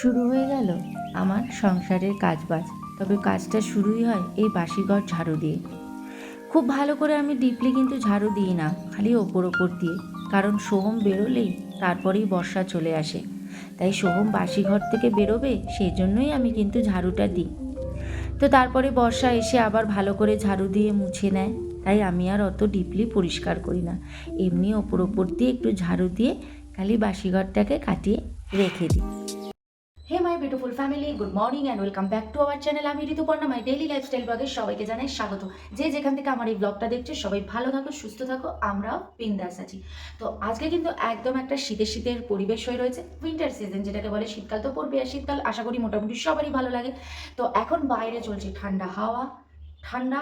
শুরু হয়ে গেল আমার সংসারের কাজবাজ। তবে কাজটা শুরুই হয় এই বাসিঘর ঝাড়ু দিয়ে। খুব ভালো করে আমি ডিপলি কিন্তু ঝাড়ু দিই না, খালি ওপর ওপর দিয়ে। কারণ সোহম বেরোলেই তারপরেই বর্ষা চলে আসে। তাই সোহম বাসি ঘর থেকে বেরোবে, সেই জন্যই আমি কিন্তু ঝাড়ুটা দিই। তো তারপরে বর্ষা এসে আবার ভালো করে ঝাড়ু দিয়ে মুছে নেয়। তাই আমি আর অত ডিপলি পরিষ্কার করি না। এমনি ওপর ওপর দিয়ে একটু ঝাড়ু দিয়ে খালি বাসিঘরটাকে কাটিয়ে রেখে দিই। Hey my beautiful family good morning and welcome back to our channel আমি ঋতুপর্ণা মাই ডেইলি লাইফস্টাইল ব্লগে সবাইকে জানাই স্বাগত। যে যেখান থেকে আমার এই ব্লগটা দেখছ, সবাই ভালো থাকো, সুস্থ থাকো। আমরাও বিন্দাস আছি। তো আজকে কিন্তু একদম একটা শীতের শীতের পরিবেশ হয়ে রয়েছে। উইন্টার সিজন যেটাকে বলে, শীতকাল তো পড়বে আর শীতকাল আশা করি মোটামুটি সবারই ভালো লাগে। তো এখন বাইরে চলছে ঠান্ডা হাওয়া। ঠান্ডা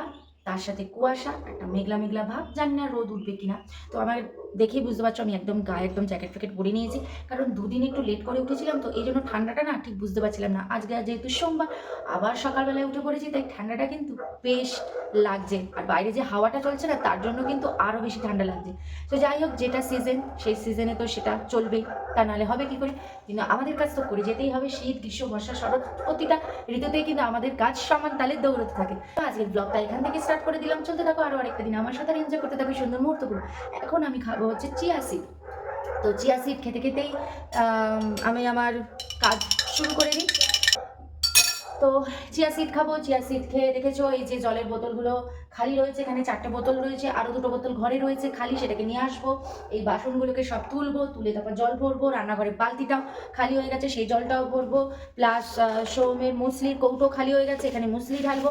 তার সাথে কুয়াশা, একটা মেঘলা মেঘলা ভাব, জানি না রোদ উঠবে কিনা। তো আমার দেখেই বুঝতে পারছ, আমি একদম গায়ে একদম জ্যাকেট ফ্যাকেট পরে নিয়েছি। কারণ দুদিন একটু লেট করে উঠেছিলাম, তো এই জন্য ঠান্ডাটা না ঠিক বুঝতে পারছিলাম না। আজকে যেহেতু সোমবার, আবার সকালবেলায় উঠে পড়েছি, তাই ঠান্ডাটা কিন্তু বেশ লাগছে। আর বাইরে যে হাওয়াটা চলছে না, তার জন্য কিন্তু আরও বেশি ঠান্ডা লাগছে। তো যাই হোক, যেটা সিজন সেই সিজনে তো সেটা চলবেই। তা নাহলে হবে কি করে? কিন্তু আমাদের কাজ তো করে যেতেই হবে, শীত, গ্রীষ্ম, বর্ষা, শরৎ, প্রতিটা ঋতুতেই কিন্তু আমাদের কাজ সমান তালে দৌড়তে থাকে। তো আজকের ব্লগটা এখান থেকে স্টার্ট করে দিলাম। চলতে থাকো আরও আরেকটা দিন। আমার সাথে এনজয় করতে থাকো সুন্দর মুহূর্তগুলো। এখন আমি খাব হচ্ছে চিয়া সিড তো চিয়া সিড খেতে খেতেই আমি আমার কাজ শুরু করে দিই। তো চিয়া সিড খাব চিয়া সিড খেয়ে দেখেছ, এই যে জলের বোতলগুলো খালি রয়েছে, এখানে চারটে বোতল রয়েছে আরও দুটো বোতল ঘরে রয়েছে, খালি সেটাকে নিয়ে আসব। এই বাসনগুলোকে সব তুলবো, তুলে তারপর জল ভরবো, রান্নাঘরের বালতিটাও খালি হয়ে গেছে, সেই জলটাও ভরবো। প্লাস সৌমের মুসলির কৌটো খালি হয়ে গেছে, এখানে মুসলি ঢালবো।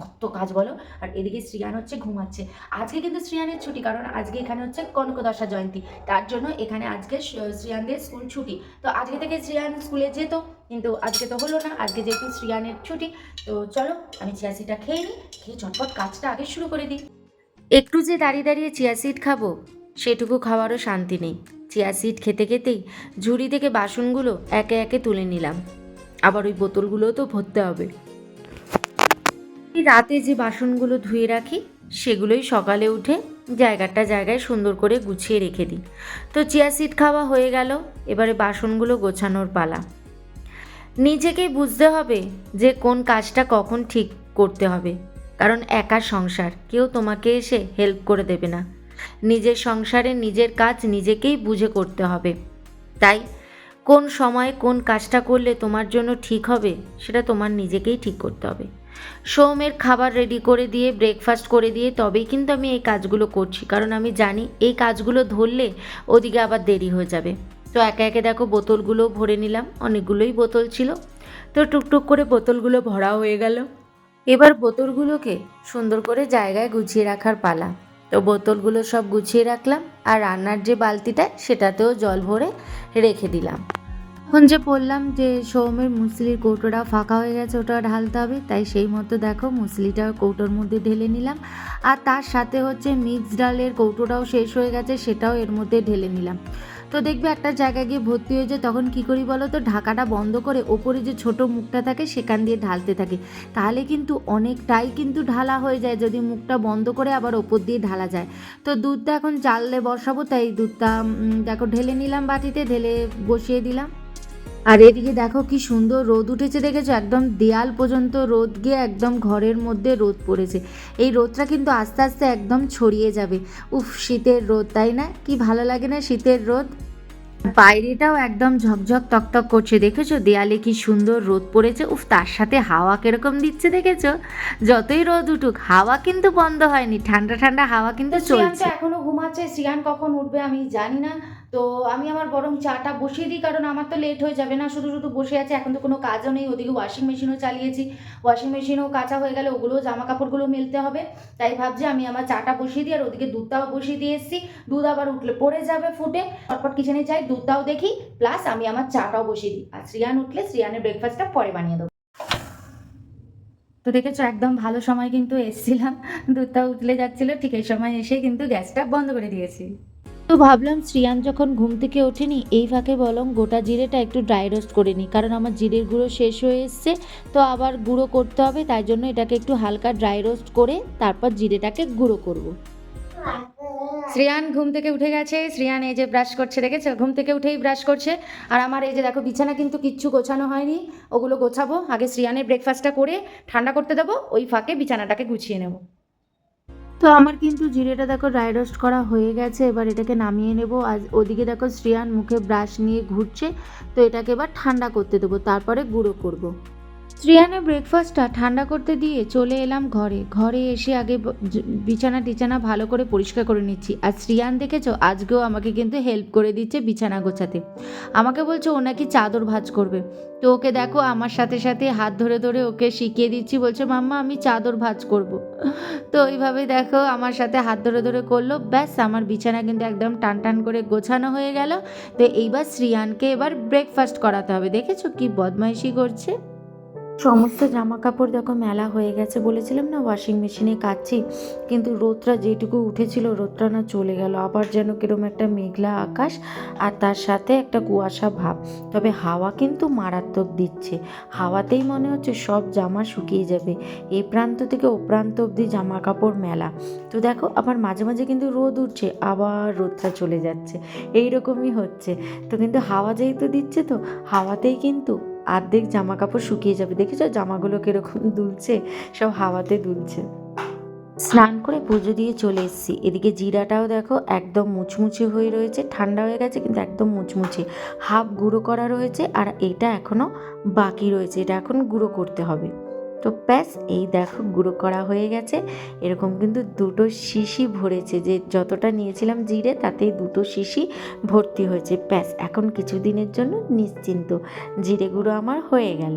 কত কাজ বলো। আর এদিকে শ্রিয়ান হচ্ছে ঘুমাচ্ছে। আজকে কিন্তু শ্রিয়ানের ছুটি, কারণ আজকে এখানে হচ্ছে কনকদশা জয়ন্তী। তার জন্য এখানে আজকে শ্রিয়ানদের স্কুল ছুটি। তো আজকে থেকে শ্রিয়ান স্কুলে যেত। কিন্তু আজকে তো হলো না, আজকে যেহেতু শ্রিয়ানের ছুটি, তো চলো আমি চিয়াসিটা খেয়ে নিই, খেয়ে চটপট কাজটা আগে শুরু করে দিই। একটু যে দাঁড়িয়ে দাঁড়িয়ে চিয়া সিড খাব, সেটুকু খাওয়ারও শান্তি নেই। চিয়া সিড খেতে খেতেই ঝুড়ি থেকে বাসনগুলো একে একে তুলে নিলাম। আবার ওই বোতলগুলোও তো ভরতে হবে। রাতে যে বাসনগুলো ধুয়ে রাখি, সেগুলোই সকালে উঠে জায়গাটা জায়গায় সুন্দর করে গুছিয়ে রেখে দিই। তো চিয়া সিড খাওয়া হয়ে গেল, এবারে বাসনগুলো গোছানোর পালা। নিজেকেই বুঝতে হবে যে কোন কাজটা কখন ঠিক করতে হবে। কারণ একা সংসার, কেউ তোমাকে এসে হেল্প করে দেবে না। নিজের সংসারে নিজের কাজ নিজেকেই বুঝে করতে হবে। তাই কোন সময় কোন কাজটা করলে তোমার জন্য ঠিক হবে, সেটা তোমার নিজেকেই ঠিক করতে হবে। সৌমের খাবার রেডি করে দিয়ে ব্রেকফাস্ট করে দিয়ে তবেই কিন্তু আমি এই কাজগুলো করছি। কারণ আমি জানি এই কাজগুলো ধরলে ওদিকে আবার দেরি হয়ে যাবে। তো একে একে দেখো বোতলগুলো ভরে নিলাম, অনেকগুলোই বোতল ছিল। তো টুকটুক করে বোতলগুলো ভরা হয়ে গেল। এবার বোতলগুলোকে সুন্দর করে জায়গায় গুছিয়ে রাখার পালা। তো বোতলগুলো সব গুছিয়ে রাখলাম আর রান্নার যে বালতিটা সেটাতেও জল ভরে রেখে দিলাম। এখন যে বললাম যে সৌমের মুসলির কৌটোটা ফাঁকা হয়ে গেছে, ওটা ঢালতে হবে, তাই সেই মতো দেখো মুসলিটা কৌটোর মধ্যে ঢেলে নিলাম। আর তার সাথে হচ্ছে মিক্স ডালের কৌটোটাও শেষ হয়ে গেছে, সেটাও এর মধ্যে ঢেলে নিলাম। তো দেখবে একটা জায়গায় গিয়ে ভর্তি হয়ে যায়, তখন কি করি বলো তো? ঢাকাটা বন্ধ করে ওপরে যে ছোট মুখটা থাকে, সেখান দিয়ে ঢালতে থাকে। তাহলে কিন্তু অনেকটাই কিন্তু ঢালা হয়ে যায়, যদি মুখটা বন্ধ করে আবার ওপর দিয়ে ঢালা যায়। তো দুধটা এখন চাললে বসাবো, তাই দুধটা দেখো ঢেলে নিলাম বাটিতে, ঢেলে বসিয়ে দিলাম। আর এদিকে দেখো কি সুন্দর রোদ উঠেছে দেখেছ? একদম দেয়াল পর্যন্ত রোদ গিয়ে একদম ঘরের মধ্যে রোদ পড়েছে। এই রোদটা কিন্তু আস্তে আস্তে একদম ছড়িয়ে যাবে। উফ শীতের রোদ তাই না? কি ভালো লাগে না শীতের রোদ? বাইরেটাও একদম ঝকঝক টকটক করছে দেখেছ? দেয়ালে কি সুন্দর রোদ পড়েছে। উফ তার সাথে হাওয়া কীরকম দিচ্ছে দেখেছ? যতই রোদ উঠুক হাওয়া কিন্তু বন্ধ হয়নি। ঠান্ডা ঠান্ডা হাওয়া কিন্তু চলছে। এখনও ঘুমাচ্ছে। শ্রিয়ান কখন উঠবে আমি জানি না। তো আমি আমার বরং চাটা বসিয়ে দিই, কারণ আমার তো লেট হয়ে যাবে না। শুধু শুধু বসে আছে, এখন তো কোনো কাজও নেই। ওদিকে ওয়াশিং মেশিনও চালিয়েছি। ওয়াশিং মেশিনও কাঁচা হয়ে গেলে ওগুলোও জামা কাপড়গুলো মেলতে হবে। তাই ভাবছি আমি আমার চাটা বসিয়ে দিই আর ওদিকে দুধটাও বসিয়ে দিয়ে এসেছি। দুধ আবার উঠলে পড়ে যাবে ফুটে। চটপট কিচেনে যাই, দুধটাও দেখি। প্লাস আমি আমার চাটাও বসিয়ে দিই। আর শ্রিয়ান উঠলে শ্রিয়ানের ব্রেকফাস্টটা পরে বানিয়ে দেবো। তো দেখেছ, একদম ভালো সময় কিন্তু এসছিলাম। দুধটা উঠলে যাচ্ছিল, ঠিক এই সময় এসে কিন্তু গ্যাসটা বন্ধ করে দিয়েছি। তো ভাবলাম শ্রিয়ান যখন ঘুম থেকে ওঠেনি, এই ফাঁকে বলং গোটা জিরেটা একটু ড্রাই রোস্ট করে নিই, কারণ আমার জিরের গুঁড়ো শেষ হয়ে এসছে, তো আবার গুঁড়ো করতে হবে, তাই জন্য এটাকে একটু হালকা ড্রাই রোস্ট করে তারপর জিরেটাকে গুঁড়ো করব। শ্রেয়ান ঘুম থেকে উঠে গেছে, শ্রেয়ান এই যে ব্রাশ করছে, দেখেছ ঘুম থেকে উঠেই ব্রাশ করছে, আর আমার এই যে দেখো, বিছানা কিন্তু কিচ্ছু গোছানো হয়নি, ওগুলো গোছাবো, আগে শ্রেয়ানের ব্রেকফাস্টটা করে ঠান্ডা করতে দেবো, ওই ফাঁকে বিছানাটাকে গুছিয়ে নেব তো আমার কিন্তু জিরেটা দেখো ড্রাই রোস্ট করা হয়ে গেছে, এবার এটাকে নামিয়ে নেব আর ওদিকে দেখো শ্রিয়ান মুখে ব্রাশ নিয়ে ঘুরছে, তো এটাকে এবার ঠান্ডা করতে দেবো, তারপরে গুঁড়ো করব। শ্রেয়ানের ব্রেকফাস্টটা ঠান্ডা করতে দিয়ে চলে এলাম ঘরে। ঘরে এসে আগে বিছানা টিছানা ভালো করে পরিষ্কার করে নিচ্ছি। আর শ্রিয়ান দেখেছ? আজকেও আমাকে কিন্তু হেল্প করে দিচ্ছে বিছানা গোছাতে। আমাকে বলছে, ও নাকি চাদর ভাঁজ করবে। তো ওকে দেখো, আমার সাথে সাথে হাত ধরে ধরে ওকে শিখিয়ে দিচ্ছি, বলছে, মাম্মা, আমি চাদর ভাঁজ করব। তো ওইভাবে দেখো, আমার সাথে হাত ধরে ধরে করল। ব্যাস, আমার বিছানা কিন্তু একদম টান টান করে গোছানো হয়ে গেল। তো এইবার শ্রিয়ানকে এবার ব্রেকফাস্ট করাতে হবে। দেখেছ কি বদমাইশি করছে? সমস্ত জামা কাপড় দেখো মেলা হয়ে গেছে। বলেছিলাম না ওয়াশিং মেশিনে কাচ্ছি কিন্তু রোদটা যেটুকু উঠেছিল, রোদটা না চলে গেল। আবার যেন কিরম একটা মেঘলা আকাশ আর তার সাথে একটা কুয়াশা ভাব। তবে হাওয়া কিন্তু মারাত্মক দিচ্ছে। হাওয়াতেই মনে হচ্ছে সব জামা শুকিয়ে যাবে। এই প্রান্ত থেকে ও প্রান্ত অবধি জামা কাপড় মেলা। তো দেখো, আবার মাঝে মাঝে কিন্তু রোদ উঠছে, আবার রোদটা চলে যাচ্ছে। এই রকমই হচ্ছে। তো কিন্তু হাওয়া যেহেতু দিচ্ছে তো, হাওয়াতেই কিন্তু অর্ধেক জামা কাপড় শুকিয়ে যাবে। দেখেছ? জামাগুলো কীরকম দুলছে? সব হাওয়াতে দুলছে। স্নান করে পুজো দিয়ে চলে এসেছি। এদিকে জিরাটাও দেখো একদম মুচমুচে হয়ে রয়েছে। ঠান্ডা হয়ে গেছে, কিন্তু একদম মুচমুচে। হাফ গুঁড়ো করা রয়েছে আর এটা এখনও বাকি রয়েছে। এটা এখন গুঁড়ো করতে হবে। তো ব্যাস, এই দেখো গুঁড়ো করা হয়ে গেছে। এরকম কিন্তু দুটো শিশি ভরেছে যে যতটা নিয়েছিলাম জিরে, তাতেই দুটো শিশি ভর্তি হয়েছে। ব্যাস, এখন কিছুদিনের জন্য নিশ্চিন্ত। জিরে গুঁড়ো আমার হয়ে গেল।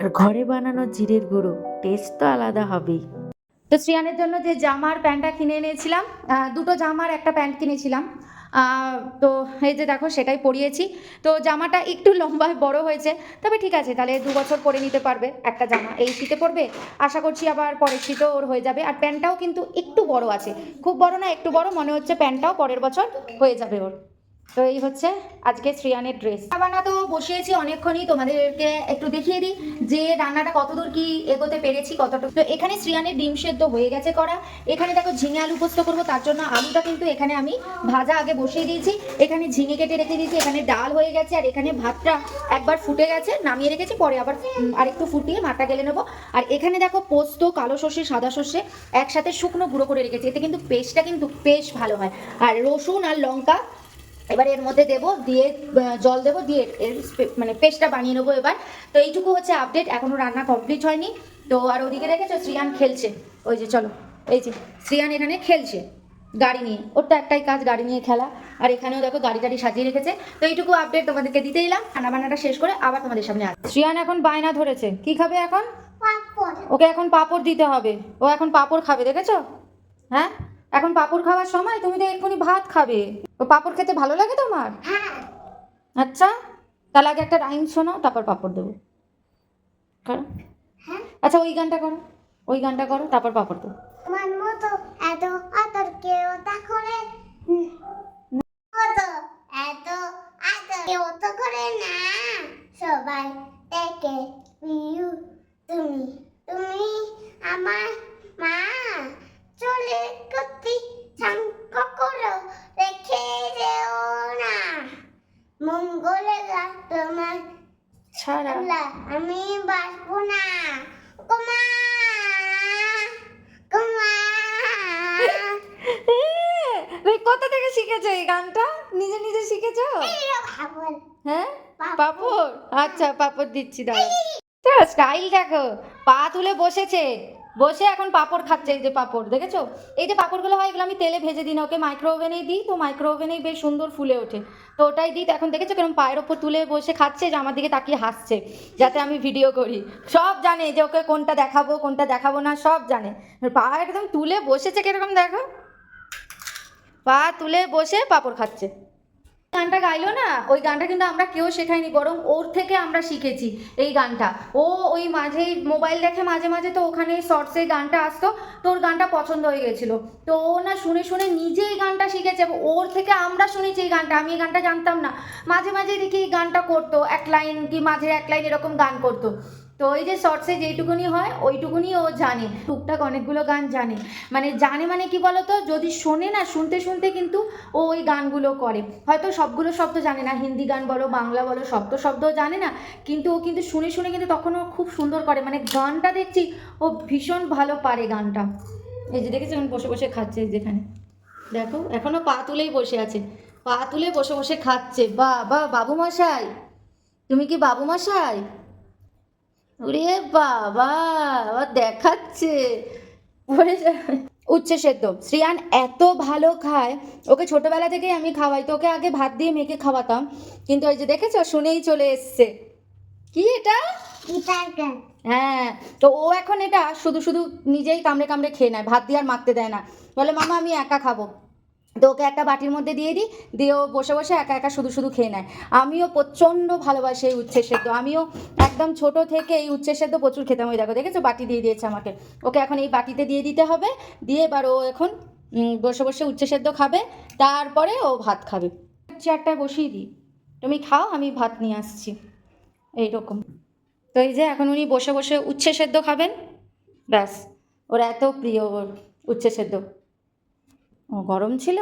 আর ঘরে বানানো জিরের গুঁড়ো টেস্ট তো আলাদা হবেই। তো শ্রিয়ানের জন্য যে জামার প্যান্টটা কিনে এনেছিলাম দুটো জামার একটা প্যান্ট কিনেছিলাম। তো এই যে দেখো সেটাই পরিয়েছি। তো জামাটা একটু লম্বায় বড় হয়েছে, তবে ঠিক আছে, তাহলে দু বছর পরে নিতে পারবে একটা জামা। এই শীতে পরবে, আশা করছি আবার পরের শীতে ওর হয়ে যাবে। আর প্যান্টটাও কিন্তু একটু বড় আছে। খুব বড় না, একটু বড়, মনে হচ্ছে প্যান্টটাও পরের বছর হয়ে যাবে ওর। তো এই হচ্ছে আজকে শ্রিয়ানের ড্রেস রান্না তো বসিয়েছি অনেকক্ষণই, তোমাদেরকে একটু দেখিয়ে দিই যে রান্নাটা কতদূর কি এগোতে পেরেছি, কতটুকু। তো এখানে শ্রিয়ানের ডিম সেদ্ধ হয়ে গেছে করা। এখানে দেখো ঝিঙে আলু পোস্ত করব, তার জন্য আলুটা কিন্তু এখানে আমি ভাজা আগে বসিয়ে দিয়েছি। এখানে ঝিঙে কেটে রেখে দিয়েছি, এখানে ডাল হয়ে গেছে, আর এখানে ভাতটা একবার ফুটে গেছে, নামিয়ে রেখেছি, পরে আবার আরেকটু ফুটিয়ে মাটা গেলে নেব। আর এখানে দেখো পোস্ত, কালো সর্ষে, সাদা সর্ষে একসাথে শুকনো গুঁড়ো করে রেখেছি, এতে কিন্তু পেস্টটা কিন্তু বেশ ভালো হয়। আর রসুন আর লঙ্কা এবার এর মধ্যে দেবো দিয়ে জল দেবো দিয়ে এর মানে পেস্টটা বানিয়ে নেব এবার। তো এইটুকু হচ্ছে আপডেট এখনও রান্না কমপ্লিট হয়নি। তো আর ওদিকে দেখেছ শ্রিয়ান খেলছে। ওই যে চলো এই যে শ্রিয়ান এখানে খেলছে গাড়ি নিয়ে। ওর তো একটাই কাজ গাড়ি নিয়ে খেলা। আর এখানেও দেখো গাড়ি টাড়ি সাজিয়ে রেখেছে। তো এইটুকু আপডেট তোমাদেরকে দিতে এলাম। রান্না বান্নাটা শেষ করে আবার তোমাদের সামনে আস শ্রিয়ান এখন বায়না ধরেছে। কি খাবে এখন? ওকে এখন পাপড় দিতে হবে। ও এখন পাপড় খাবে দেখেছ? হ্যাঁ? এখন পাপড় খাওয়ার সময় তুমি তো এক্ষুনি ভাত খাবে। ও পাপড় খেতে ভালো লাগে তোমার? আচ্ছা তাহলে আগে একটা রাইম শোনো তারপর পাপড় দেবো। করো। আচ্ছা ওই গানটা করো ওই গানটা করো তারপর পাপড় দেবো। আমার মতো এত আদর কেউ তা করে মতো এত আদর কেউ তো করে না। সবাই দেখে পিউ তুমি তুমি আমার মা। চলে গতি শঙ্ক করো রেখে যেও না। মঙ্গলে গা তোমার ছাড়া আমি বাঁচবো না। কুমা কুমা। তুই কোথা থেকে শিখেছো এই গানটা? নিজে নিজে শিখেছো? হ্যাঁ? পাপড়। আচ্ছা পাপড় দিচ্ছি তো স্টাইল দেখো পা তুলে বসেছে। বসে এখন পাপড় খাচ্ছে, এই যে পাপড়, দেখেছ? এই যে পাপড়গুলো হয়, এগুলো আমি তেলে ভেজে দিই না, ওকে মাইক্রো ওভেনেই দিই, তো মাইক্রো ওভেনেই বেশ সুন্দর ফুলে ওঠে। তো ওটাই দিই এখন দেখেছ কীরকম পায়ের ওপর তুলে বসে খাচ্ছে, যে আমার দিকে তাকিয়ে হাসছে, যাতে আমি ভিডিও করি। সব জানে যে ওকে কোনটা দেখাবো কোনটা দেখাবো না, সব জানে। পা একদম তুলে বসেছে কীরকম, দেখো। পা তুলে বসে পাপড় খাচ্ছে। গানটা গাইলো না, ওই গানটা কিন্তু আমরা কেউ শেখাইনি বরং ওর থেকে আমরা শিখেছি এই গানটা। ও ওই মাঝে মোবাইল দেখে মাঝে মাঝে তো ওখানে শর্টসে গানটা আসতো, তো ওর গানটা পছন্দ হয়ে গেছিল। তো ও না শুনে শুনে নিজে এই গানটা শিখেছে ওর থেকে আমরা শুনেছি এই গানটা, আমি এই গানটা জানতাম না। মাঝে মাঝে দেখি এই গানটা করতো, এক লাইন কি মাঝে এক লাইন এরকম গান করতো। তো ওই যে শর্টসে যেইটুকুনি হয়, ওইটুকুনি ও জানে। টুকটাক অনেকগুলো গান জানে। মানে জানে মানে কি বলতো? যদি শোনে না, শুনতে শুনতে কিন্তু ও ওই গানগুলো করে। হয়তো সবগুলো শব্দ জানে না। হিন্দি গান বলো, বাংলা বলো, শব্দ শব্দও জানে না। কিন্তু ও কিন্তু শুনে শুনে কিন্তু তখন ও খুব সুন্দর করে। মানে গানটা দেখছি, ও ভীষণ ভালো পারে গানটা। এই যে দেখেছি, এখন বসে বসে খাচ্ছে যেখানে। দেখো এখনও পা তুলেই বসে আছে। পা তুলে বসে বসে খাচ্ছে। বা বা বাবু মশাই তুমি কি বাবু মশাই ওরে বাবা আবার দেখাচ্ছে। উচ্ছে সেদ্ধ। শ্রিয়ান এত ভালো খায় ওকে ছোটবেলা থেকেই আমি খাওয়াই তো ওকে আগে ভাত দিয়ে মেখে খাওয়াতাম কিন্তু ওই যে দেখেছ শুনেই চলে এসছে। কি এটা? হ্যাঁ তো ও এখন এটা শুধু শুধু নিজেই কামড়ে কামড়ে খেয়ে নেয় ভাত দিয়ে আর মাখতে দেয় না। বলে মামা আমি একা খাব। তো ওকে একটা বাটির মধ্যে দিয়ে দিই, দিয়ে ও বসে বসে একা একা শুধু শুধু খেয়ে নেয়। আমিও প্রচণ্ড ভালোবাসি এই উচ্ছে সেদ্ধ। আমিও একদম ছোট থেকে এই উচ্ছে সেদ্ধ প্রচুর খেতাম। ওই দেখো, দেখেছ? বাটি দিয়ে দিয়েছে আমাকে। ওকে এখন এই বাটিতে দিয়ে দিতে হবে। দিয়ে এবার ও এখন বসে বসে উচ্ছে সেদ্ধ খাবে। তারপরে ও ভাত খাবে। চেয়ারটায় বসিয়ে দিই। তুমি খাও, আমি ভাত নিয়ে আসছি। এইরকম। তো এই যে এখন উনি বসে বসে উচ্ছে সেদ্ধ খাবেন। ব্যাস, ওর এত প্রিয় ওর উচ্ছে সেদ্ধ। ও, গরম ছিল?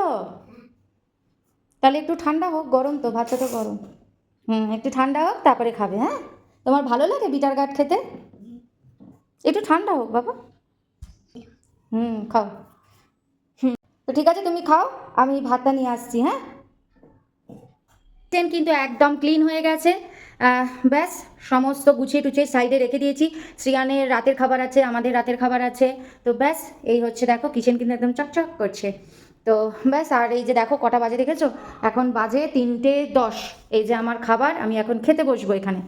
তাহলে একটু ঠান্ডা হোক, গরম তো, ভাতটা তো গরম। হুম, একটু ঠান্ডা হোক, তারপরে খাবে হ্যাঁ? তোমার ভালো লাগে বিটার গার্ড খেতে? একটু ঠান্ডা হোক, বাবা। হুম, খাও। হুম, তো ঠিক আছে, তুমি খাও, আমি ভাতটা নিয়ে আসছি হ্যাঁ? কিন্তু একদম ক্লিন হয়ে গেছে। ব্যাস, সমস্ত গুছিয়ে টুছিয়ে সাইডে রেখে দিয়েছি। শ্রিয়ানের রাতের খাবার আছে, আমাদের রাতের খাবার আছে। তো ব্যাস, এই হচ্ছে দেখো কিচেন কিন্তু একদম চকচক করছে। তো ব্যাস, আর এই যে দেখো, কটা বাজে দেখেছ? এখন বাজে তিনটে দশ। এই যে আমার খাবার, আমি এখন খেতে বসবো এখানে।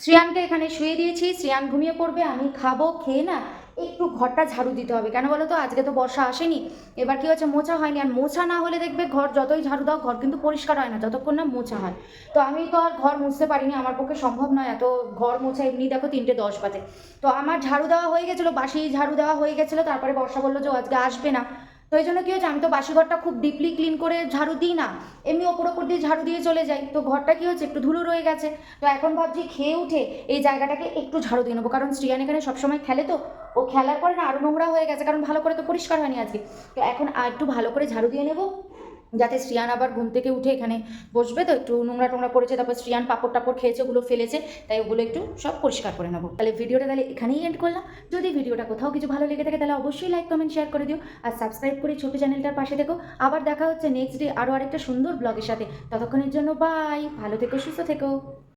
শ্রিয়ানকে এখানে শুয়ে দিয়েছি, শ্রিয়ান ঘুমিয়ে পড়বে, আমি খাব, খেয়ে না একটু ঘরটা ঝাড়ু দিতে হবে। কেন বলো তো? আজকে তো বর্ষা আসেনি। এবার কী হচ্ছে? মোছা হয়নি। আর মোছা না হলে দেখবে ঘর যতই ঝাড়ু দাও, ঘর কিন্তু পরিষ্কার হয় না, যতক্ষণ না মোছা হয়। তো আমি তো আর ঘর মুছতে পারিনি। আমার পক্ষে সম্ভব নয়। এত ঘর মোছা, এমনি দেখো তিনটে দশ বাজে। তো আমার ঝাড়ু দেওয়া হয়ে গেছিল, বাসি ঝাড়ু দেওয়া হয়ে গেছিল। তারপরে বর্ষা বলল যে আজকে আসবে না। তো এই জন্য কি হয়েছে? আমি তো বাসি ঘরটা খুব ডিপলি ক্লিন করে ঝাড়ু দিই না। এমনি ওপর ওপর দিয়ে ঝাড়ু দিয়ে চলে যাই। তো ঘরটা কি হয়েছে? একটু ধুলো রয়ে গেছে। তো এখন ভাবছি খেয়ে উঠে এই জায়গাটাকে একটু ঝাড়ু দিয়ে নেব। কারণ শ্রিয়ান এখানে সবসময় খেলে তো। ও খেলার পরে না আরও নোংরা হয়ে গেছে। কারণ ভালো করে তো পরিষ্কার হয়নি আজকে। তো এখন আর একটু ভালো করে ঝাড়ু দিয়ে নেব। যাতে শ্রিয়ান আবার ঘুম থেকে উঠে এখানে বসবে। তো একটু নোংরা টোংরা করেছে তারপর শ্রিয়ান পাপড় টাপড় খেয়েছে, ওগুলো ফেলেছে, তাই ওগুলো একটু সব পরিষ্কার করে নেব। তাহলে ভিডিওটা তাহলে এখানেই এন্ড করলাম। যদি ভিডিওটা কোথাও কিছু ভালো লেগে থাকে, তাহলে অবশ্যই লাইক কমেন্ট শেয়ার করে দিও। আর সাবস্ক্রাইব করে ছোটো চ্যানেলটার পাশে দেখো আবার দেখা হচ্ছে নেক্সট ডে আরও আরেকটা সুন্দর ব্লগের সাথে। ততক্ষণের জন্য বাই ভালো থেকো, সুস্থ থেকো।